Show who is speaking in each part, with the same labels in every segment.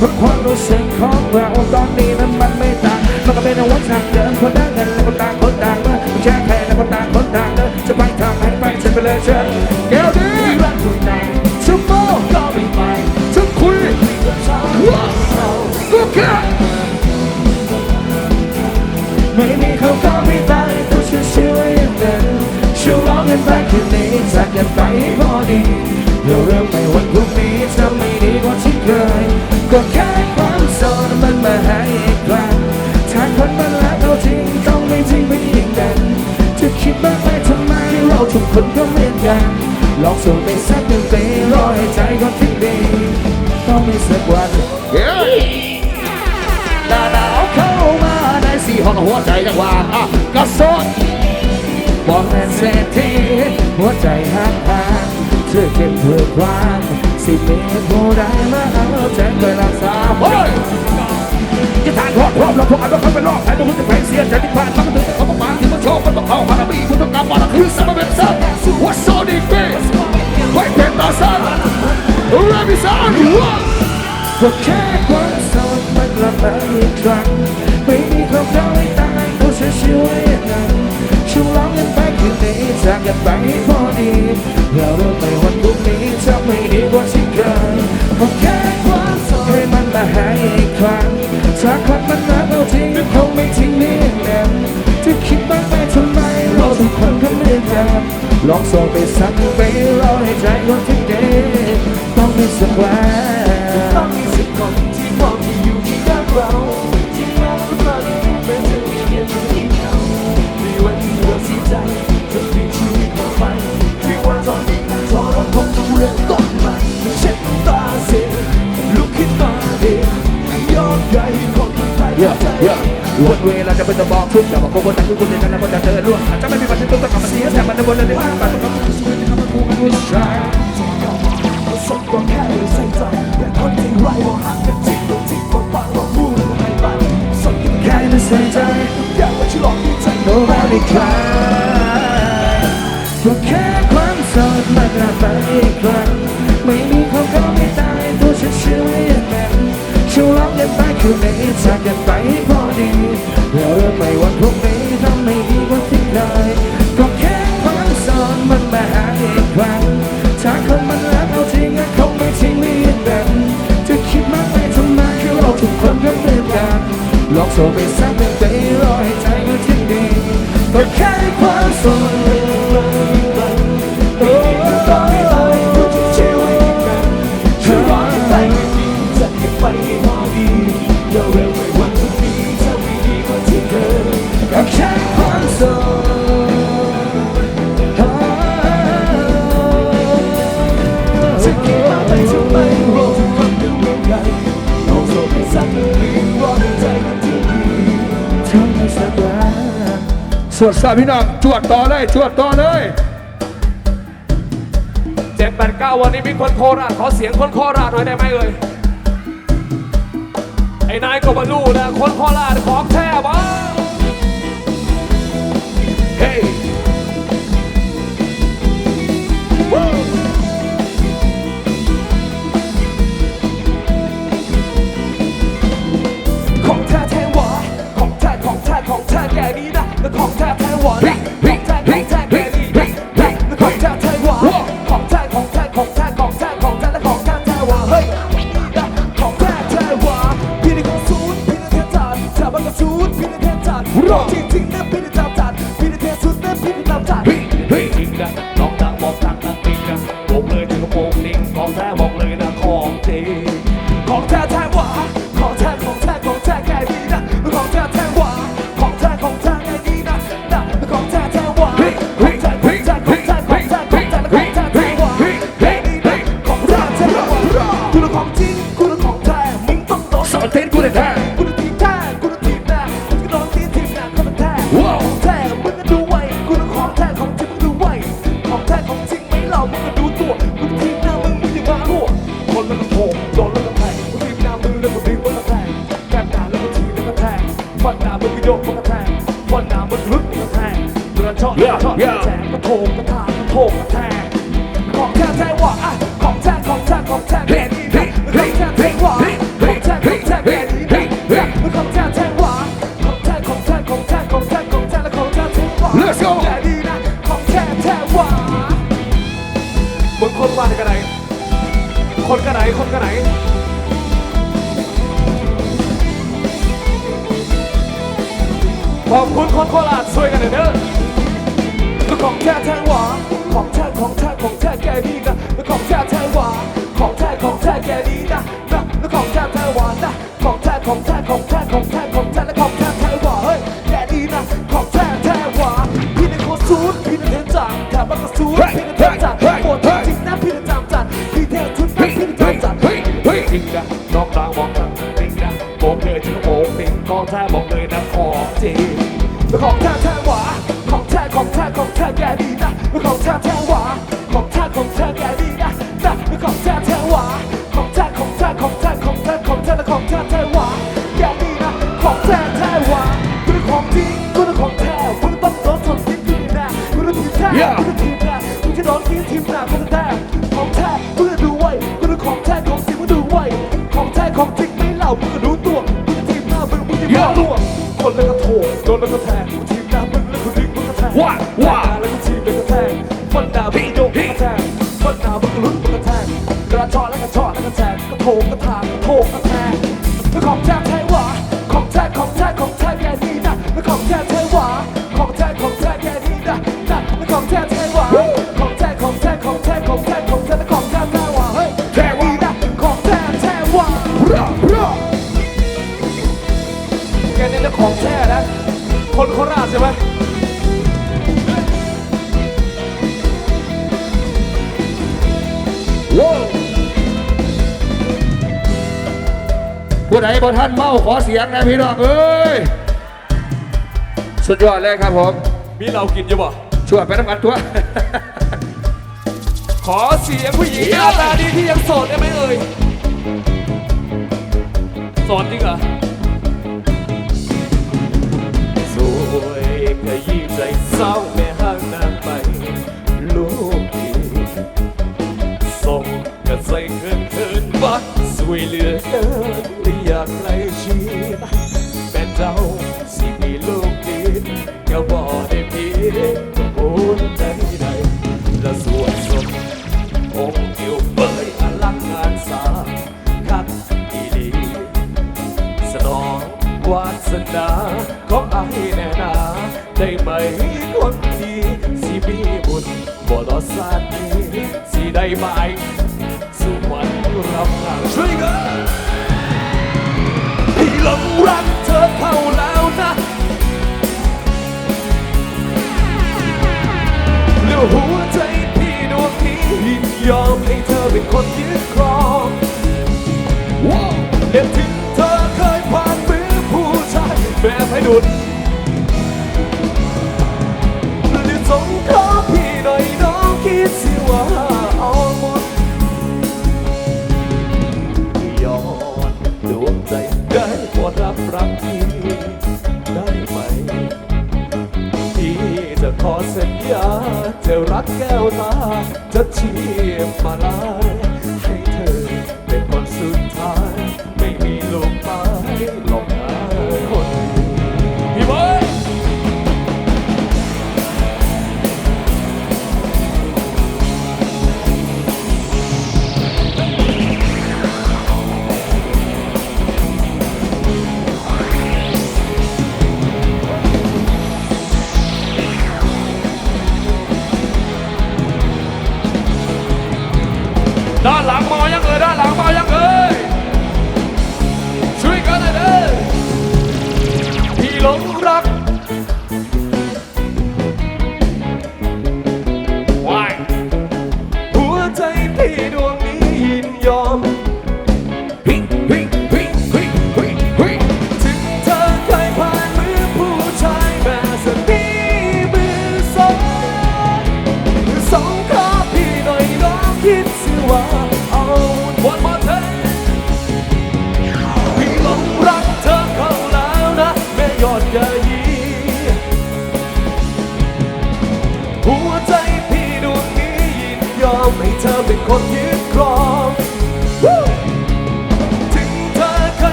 Speaker 1: เพราะความรู้สึกของเราตอนนี้นั้นมันไม่ต่างมันก็เป็นอาวุธทางเดินคนได้เงินแล้วก็ต่างคนต่างเมื่อไม่ใช่ใครแล้วก็ต่างคนต่างเดินจะไปทางไหนไปฉันไปเลยเชิญ
Speaker 2: แก้วดี
Speaker 1: รักคุณไหน
Speaker 2: ชั่วโมง
Speaker 1: ก็ไม่ไป
Speaker 2: ฉันคุยว้าวกูแค่
Speaker 1: ไม่มีเขาก็ไม่ตายตัวฉันเชื่อว่าอย่างนั้นช่วยร้องกันไปคืนนี้จากกันไปให้พอดีเราเริ่มไม่วันพรุ่งนี้จะไม่ดี กว่าที่เคยก็แค่ความโสดมันมาหาอีกครั้งถ้าคนมันรักเราจริงต้องไม่ทิ้งไปอย่างนั้นจะคิดมากไปทำไมเราทุกคนก็เหมือนกันลองสูดไปสักหนึ่งปีรอให้ใจก็ทิ้งดีต้องมีสักวัน
Speaker 2: หน้าหนาวเข้ามาได้สี่ห้องหัวใจจังหวะอะกระโซน
Speaker 1: บอกแม่เศรษฐีหัวใจห่างห่างเธอเก็บเธอความ สิเมตรผู้ใดมาเอาใจไปรักษา
Speaker 2: เฮ้ยจะทานทอดพร้อมเราพวกอันว่าเขาเป็นรอบใครต้องรู้จะแพ้เสียใจที่ผ่านมาก็ถึงเขาประมาณที่มันโชว์มันต้องเข้ามาแล้วมีคุณต้องการมาแล้วคือสมเป็นสัตว์ What's so deep ไว้เป็นตาสัตว์เรมิสันว้า
Speaker 1: ก็แค่ความโสดมันกลับมาอีกครั้งไม่มีความเศร้าให้ตายก็เชื่อช่วยอย่างนั้นช่วงร้องกันไปคื จากกันไปให้พอดีเราเริ่มในวันพรุ่งนี้จะไม่ดีกว่าที่เคยก็แค่ความโสดให้มันมาหายอีกครั้งถ้าคนมันรักเราจริงก็คงไม่ทิ้งนี่องแน่จะคิดบ้างไหมทำไมเราทุกคนก็เหมือนกันลองโสดไปสักไปรอให้ใจคนที่เด็ต้องมีสักวัน
Speaker 3: เยอะ
Speaker 2: วันเวลาจะเป็นตะบอกทุกแต่ว่าคนคนนั้นคือคนเดียวกันนะคนจะเจอร่วงอาจจะไม่มีวันที่ต้องกลับมาเสียแต่มันในวันนั้นมันต้องกลับมาสู้ที่ทำให้กูไม่รู้ใจ
Speaker 3: เราสักก็แค่ใส่ใจแต่คนที่ไรว่าห่างกันจริงตรงที่คนฟังว่าพูดไม่ไปสักก็
Speaker 1: แค่ไม่ใส่ใจ
Speaker 3: แค่ว่าฉันหลอกที่ใจ
Speaker 1: nobody cry ก็แค่ความสดมากลับมา คืนนี้จากกันไปพอดีเราเริ่มไม่วันพรุ่งนี้ทำไม่ดีกว่าที่เคยก็แค่ความสอนมันมาหาอีกครั้งถ้าคนมันรักเอาจริงก็คงไม่ทิ้งไม่อกันจะคิดมากไปทำไมคือเราทุกคนก็เหมือนกันลองโซไปส ส
Speaker 3: วด
Speaker 1: สา
Speaker 2: พี่น้องจวดต่อเลยจวดต่อเลย
Speaker 4: เจ็ดแปดเก้าวันนี้มีคนโคราชขอเสียงคนโคราชหน่อยได้ไหมเอ่ยไอ้นายก็บรรลุนะคนโคราชของแท้บ้าเฮ้
Speaker 3: โยกปกติ เด้อ
Speaker 4: เด้ของแท้
Speaker 3: แท้หวาของแท้ของแท้ของแท้แกดีนกันของแท้แท้หวาของแท้ของแท้แกดีนะ
Speaker 4: นะ
Speaker 3: ของแท้แท้หวานะขงแท้ของแท้ของแท้ของแท้ 海
Speaker 2: 好怕
Speaker 3: 怕 ก
Speaker 4: ระชอ
Speaker 3: นแล้วกระ
Speaker 4: ชอนแล้
Speaker 3: วกระแทกกระโถกกระถางกระโถกก
Speaker 2: ระ ผู้ใดบ่ท่านเมาขอเสียงนะพี่น้องเอ้ย สุดยอดเลยครับผม
Speaker 4: มีเรากินอยู่บ่
Speaker 2: ช่วยไปน้ำกันตัว
Speaker 4: ขอเสียงผู้หญิงหน้าตาดีที่ยังโสดได้ไหมเอ่ยโสดจริงเหรอสวยกระยิ่งใจเศร้าแม่ห้างนานไป ลูกดีส่งกระใส่เกินเกินวัด วยเหลือเกินไม่อยากใกล้ชิดเป็นเจ้า รักแก้วตาจะเชีพมาลา ด้านหลังมอยั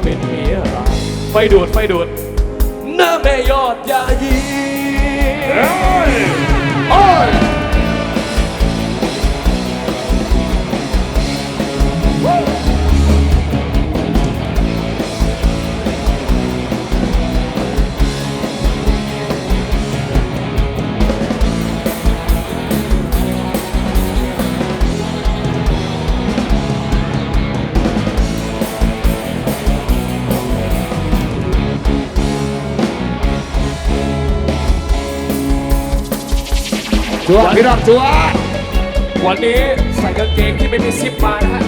Speaker 4: เป็นเมียราไฟดูดไฟดูดหน้าแม่ยอดยายี
Speaker 2: จัวพี่น้องจัว
Speaker 4: วันนี้ใส่กางเกงที่ไม่มีซิปมานะฮะ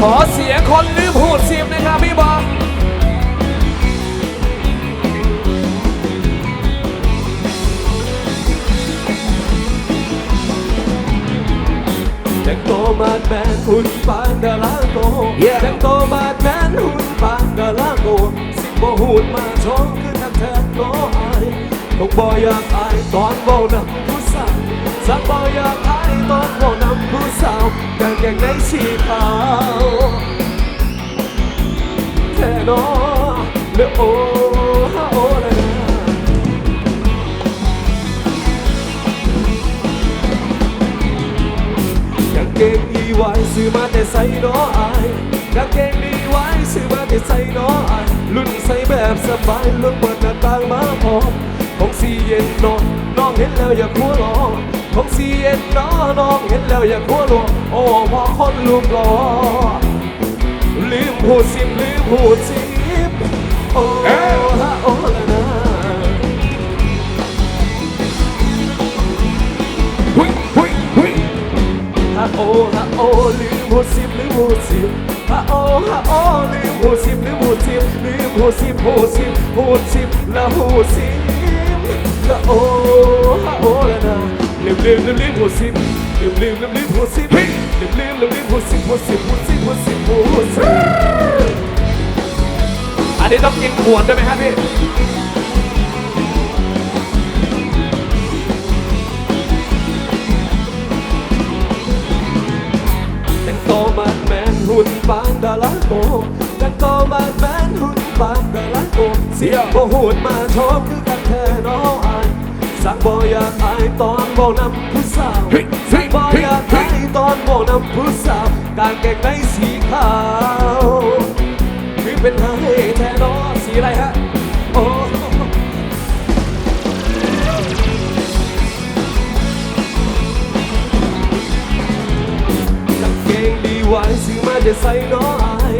Speaker 4: ขอเสียงคนลืมหูดซิปนะครับพี่บอลแต่งโตมาดแมนหุ่นปานดาราโก
Speaker 2: Yeah
Speaker 4: แต่งโตมาดแมนหุ่นปานดาราโกสิบบ่หูดมาชมคือนักแทนโตอาย ต้องบ่อยากอายตอนเว้านำผู้สาวสักบ่อยากอายตอนเว้านำผู้สาวกางเกงในสีขาวแท้นอเลือโอฮาโอละนะกางเกงดีไว้ซื้อมาแต่ใส่น้ออายกางเกงดีไว้ซื้อมาแต่ใส่น้ออาย รุ่นใส่แบบสบายลุนเปิดหน้าต่างมาพร้อม สีเย็นนอนน้องเห็นแล้วอย่าคัวหลอของสีเย็นน้อน้องเห็นแล้วอย่าคัวหลอโอ้พอคนลูกหล่อลืมพูดสิบลืมพูดสิบโอ้ฮะโอ้ละนะ
Speaker 2: หุยหุยหุย
Speaker 4: ฮะโอฮะโอลืมหูสิบลืมหูสิบฮะโอฮะโอลืมหูสิบลืมหูสิบลืมหูสิบหูสิบหูสิบแล้วหูสิบ ฮะโอฮะโอละนะลืมลืมลืมลืมหูสิบลืมลืมลืมลืมหูสิบลืมลืมลืมลืมหูสิบหูสิบหูสิบหูสิบหูสิบอันนี้ต้องกินขวดด้ไหมครับพี่แต่งโตวมาดแมนหุ่นปานดาราโกแต่งโตวมาดแมนหุ่นปานดารา กเสียงบ่หูดมาชมคือกันแท้น้องอายสักบ่อยากอายตอนบ่นำผู้สาวสักบ่อยากอายตอนบ่นำผู้สาวกางเกงในสีขาวคือเป็นไห้แท้น้องสีอะไรฮะโอ้กางเกงดีไว้ซื้อมาแต่ใส่น้ออาย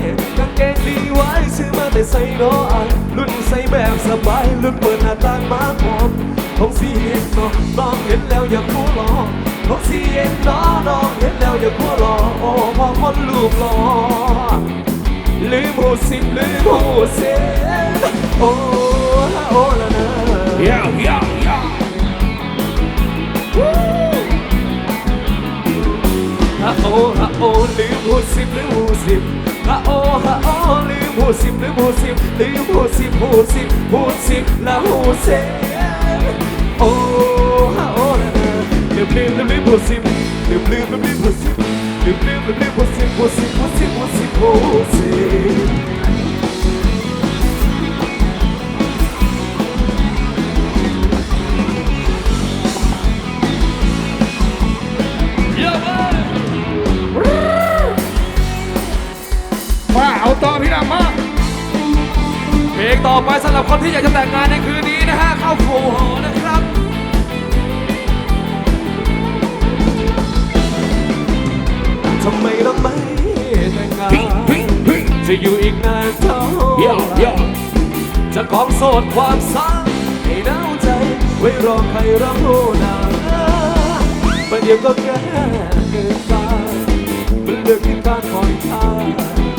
Speaker 4: ใส่น้ออายรุ่นใส่แบบสบายรุ่นเปิดหน้าต่างมาพร้อมของสีเห็นน้องน้องเห็นแล้วอย่าพูดหลอของสีเห็นน้องน้องเห็นแล้วอย่าพูดหลอโอ้พอคนลูกหลอลืมหูสิบลืมหูเสียโอ้ฮะโอ้ละนะ
Speaker 2: ยาวยาวยาว
Speaker 4: ฮะโอฮะโอลืมหูสิบลืมหูสิบ ฮะโอฮะโอลืมหูสิบลืมหูสิบลืมหูสิบหูสิบหูสิบแล้วหูเสีย
Speaker 2: ต่อ
Speaker 4: ไปสำหรับคนที่อยากจะแต่งงานในคืนนี้นะฮะเข้าโคหอนะครับทำไมเราไม่แต่งงาน
Speaker 2: เฮ้ยเฮ้ย
Speaker 4: จะอยู่อีกนานเท่า
Speaker 2: เยา
Speaker 4: ไห
Speaker 2: เยา
Speaker 4: ร่จะกองโสดความสังไว้รอใครรับรู้นะมันเดียวก็แค่เกินไปมันเลือกที่การคอยท่าใค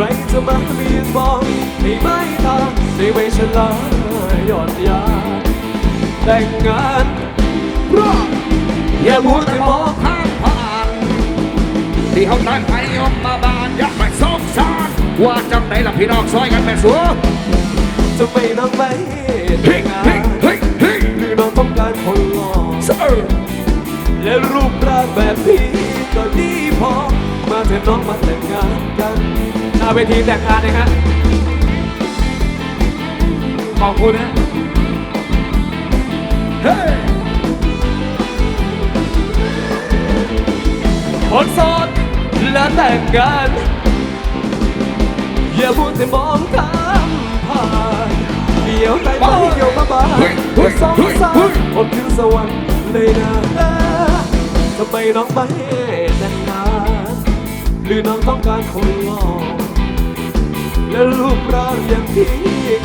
Speaker 4: รจะมาเรียนบอกให้ไม่ทางในไม่ฉลาดหยอดยา แต่งงาน
Speaker 1: เพราะอย่ามัวแต่มองข้ามผ่าน ที่เขาตั้งใจยกมาบานอยากไปสงสารว่าจังไหนล่ะพี่น้องซอยกันแม่สัว
Speaker 4: จะไม่น้องไม่
Speaker 1: เฮ้
Speaker 4: แต่
Speaker 1: ย
Speaker 4: งงา
Speaker 1: เฮ้ย
Speaker 4: น
Speaker 1: เฮ้ยเฮ้ย
Speaker 4: หรือน้องต้องการคนหล่อ
Speaker 1: เซอร์
Speaker 4: และรูปร่างแบบพี่ก็ดีพอ มาเถอะน้องมาแต่งงานกัน หน้าเวทีแต่งงานเลยฮะขอบคุณนะ
Speaker 1: เฮ้ย
Speaker 4: คนโสดและแต่งงานอย่าพูดแต่มองข้ามผ่านเดี๋ยวใจไปเกี่ยวมาบ้านสองสามคนถึงสวรรค์เลยนะทำไมน้องไม่แต่งงานหรือน้องต้องการคนหล่อ และรูปร่าอย่างพี่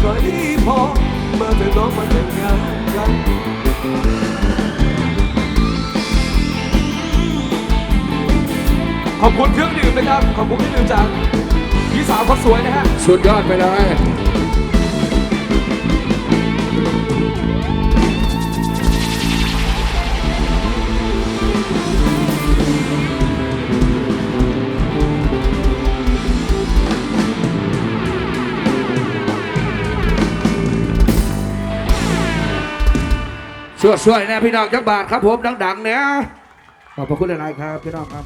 Speaker 4: ก็ดีพอมาเธอต้องมาแต่งงานกันขอบคุณเครื่องดื่มนะครับ ขอบคุณเครื่องดื่มจากพี่สาวคนสวยนะฮะ
Speaker 1: สุดยอดไปเลย สวยๆนะพี่น้องจักบาทครับผมดังๆเนี่ยขอบพระคุณหลายๆครับพี่น้องครับ